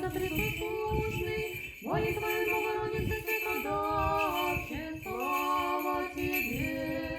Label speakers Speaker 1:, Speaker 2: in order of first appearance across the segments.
Speaker 1: за присутствующий, Боги Твоей Богородицы, Святодавче, слава Тебе.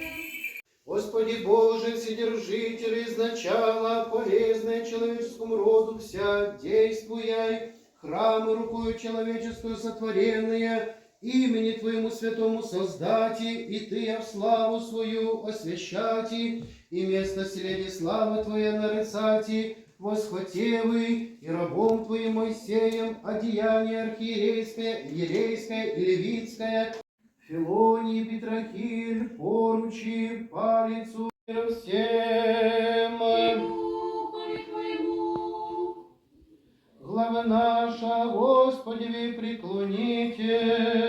Speaker 2: Господи Боже, Вседержитель, изначало полезное человеческому роду вся, действуя, храмы рукою человеческую сотворенные, имени Твоему святому создати, и Ты в славу свою освящати, и место селения славы Твоя нарицати, восхотевы и рабом Твоим Моисеем одеяние архиерейское, ерейское и левитское, Филоний, Петрохиль, Поручи, Палицу, всем. Глава наша, Господи, преклоните.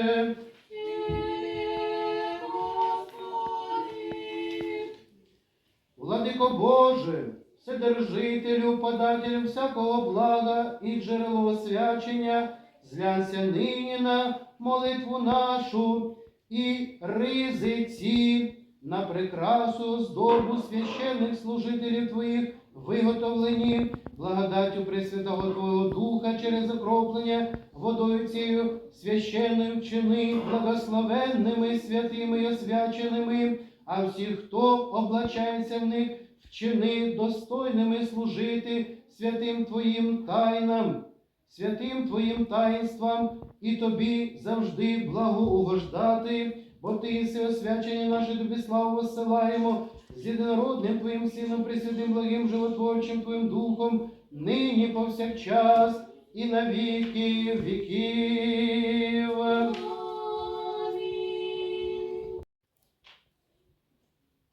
Speaker 2: Владико Боже, Вседержителю, подателю всякого блага і джерело освячення, зглянься нині на молитву нашу і ризиці на прикрасу здобу священних служителів Твоїх, виготовлені. Благодаттю Пресвятого Твого Духа через окроплення водою цією священною вчини, благословенними, святими і освяченими, а всі, хто облачається в них, вчини достойними служити святим Твоїм тайнам, святим Твоїм таїнствам і Тобі завжди благоугождати, бо Ти єси освячення наше Тобі славу посилаємо з єдинородним Твоїм Сином, Пресвятим благим животворчим Твоїм Духом, нині повсякчас і на віки віків.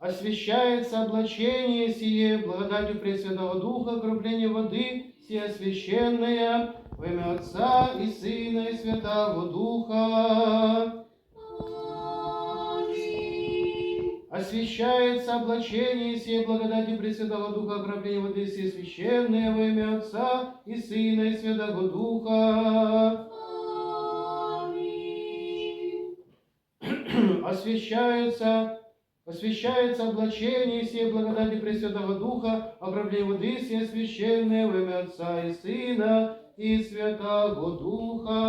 Speaker 2: Освящается облачение сие благодатью Пресвятого Духа, окропление воды сие священное во имя Отца и Сына и Святого Духа.
Speaker 1: Амінь.
Speaker 2: Освящается облачение сие благодатью Пресвятого Духа, окропление воды сие священное во имя Отца и Сына и Святого Духа.
Speaker 1: Амінь.
Speaker 2: освящается, освящается облачение сие благодати Пресвятого Духа, окропление воды сие священное во имя Отца и Сына и Святого Духа.